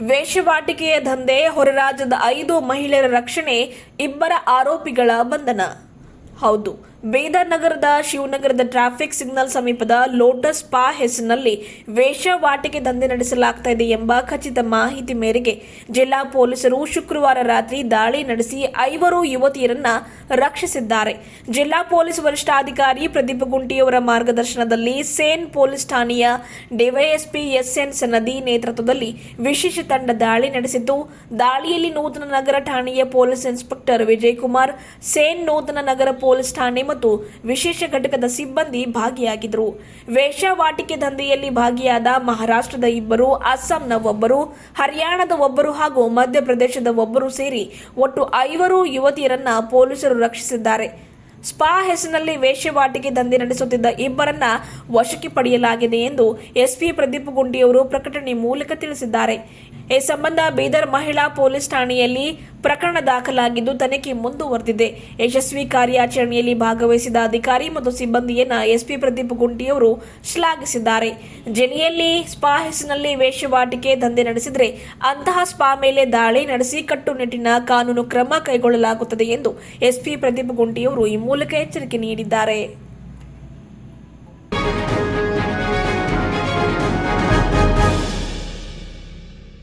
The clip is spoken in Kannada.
ವೇಷವಾಟಿಕೆಯ ದಂಧೆ ಹೊರರಾಜ್ಯದ ಐದು ಮಹಿಳೆಯರ ರಕ್ಷಣೆ ಇಬ್ಬರ ಆರೋಪಿಗಳ ಬಂಧನ. ಹೌದು. ಬೀದರ್ ನಗರದ ಶಿವನಗರದ ಟ್ರಾಫಿಕ್ ಸಿಗ್ನಲ್ ಸಮೀಪದ ಲೋಟಸ್ ಪಾ ಹೆಸರಿನಲ್ಲಿ ವೇಷವಾಟಿಕೆ ದಂಧೆ ನಡೆಸಲಾಗ್ತಾ ಇದೆ ಎಂಬ ಖಚಿತ ಮಾಹಿತಿ ಮೇರೆಗೆ ಜಿಲ್ಲಾ ಪೊಲೀಸರು ಶುಕ್ರವಾರ ರಾತ್ರಿ ದಾಳಿ ನಡೆಸಿ ಐವರು ಯುವತಿಯರನ್ನ ರಕ್ಷಿಸಿದ್ದಾರೆ. ಜಿಲ್ಲಾ ಪೊಲೀಸ್ ವರಿಷ್ಠಾಧಿಕಾರಿ ಪ್ರದೀಪ್ ಗುಂಟಿಯವರ ಮಾರ್ಗದರ್ಶನದಲ್ಲಿ ಸೇನ್ ಪೊಲೀಸ್ ಠಾಣೆಯ ಡಿವೈಎಸ್ಪಿ ಎಸ್ಎನ್ ಸನದಿ ನೇತೃತ್ವದಲ್ಲಿ ವಿಶೇಷ ತಂಡ ದಾಳಿ ನಡೆಸಿದ್ದು, ದಾಳಿಯಲ್ಲಿ ನೂತನ ನಗರ ಠಾಣೆಯ police inspector Vijay Kumar CEN ನೂತನ ನಗರ ಪೊಲೀಸ್ ಠಾಣೆ ಮತ್ತು ವಿಶೇಷ ಘಟಕದ ಸಿಬ್ಬಂದಿ ಭಾಗಿಯಾಗಿದ್ದರು. ವೇಷವಾಟಿಕೆ ದಂಧೆಯಲ್ಲಿ ಭಾಗಿಯಾದ ಮಹಾರಾಷ್ಟ್ರದ ಇಬ್ಬರು, ಅಸ್ಸಾಂನ ಒಬ್ಬರು, ಹರಿಯಾಣದ ಒಬ್ಬರು ಹಾಗೂ ಮಧ್ಯಪ್ರದೇಶದ ಒಬ್ಬರು ಸೇರಿ ಒಟ್ಟು ಐವರು ಯುವತಿಯರನ್ನ ಪೊಲೀಸರು ರಕ್ಷಿಸಿದ್ದಾರೆ. ಸ್ಪಾ ಹೆಸರಿನಲ್ಲಿ ವೇಶ್ಯವಾಟಿಕೆ ದಂಧೆ ನಡೆಸುತ್ತಿದ್ದ ಇಬ್ಬರನ್ನ ವಶಕ್ಕೆ ಪಡೆಯಲಾಗಿದೆ ಎಂದು ಎಸ್ಪಿ ಪ್ರದೀಪ್ ಗುಂಡಿಯವರು ಪ್ರಕಟಣೆ ಮೂಲಕ ತಿಳಿಸಿದ್ದಾರೆ. ಈ ಸಂಬಂಧ ಬೀದರ್ ಮಹಿಳಾ ಪೊಲೀಸ್ ಠಾಣೆಯಲ್ಲಿ ಪ್ರಕರಣ ದಾಖಲಾಗಿದ್ದು, ತನಿಖೆ ಮುಂದುವರೆದಿದೆ. ಯಶಸ್ವಿ ಕಾರ್ಯಾಚರಣೆಯಲ್ಲಿ ಭಾಗವಹಿಸಿದ ಅಧಿಕಾರಿ ಮತ್ತು ಸಿಬ್ಬಂದಿಯನ್ನ ಎಸ್ಪಿ ಪ್ರದೀಪ್ ಗುಂಟಿಯವರು ಶ್ಲಾಘಿಸಿದ್ದಾರೆ. ಜನಿಯಲ್ಲಿ ಸ್ಪಾ ಹೆಸರಿನಲ್ಲಿ ವೇಶ್ಯವಾಟಿಕೆ ದಂಧೆ ನಡೆಸಿದರೆ ಅಂತಹ ಸ್ಪಾ ಮೇಲೆ ದಾಳಿ ನಡೆಸಿ ಕಟ್ಟುನಿಟ್ಟಿನ ಕಾನೂನು ಕ್ರಮ ಕೈಗೊಳ್ಳಲಾಗುತ್ತದೆ ಎಂದು ಎಸ್ಪಿ ಪ್ರದೀಪ್ ಗುಂಟಿಯವರು ಈ ಮೂಲಕ ಎಚ್ಚರಿಕೆ ನೀಡಿದ್ದಾರೆ.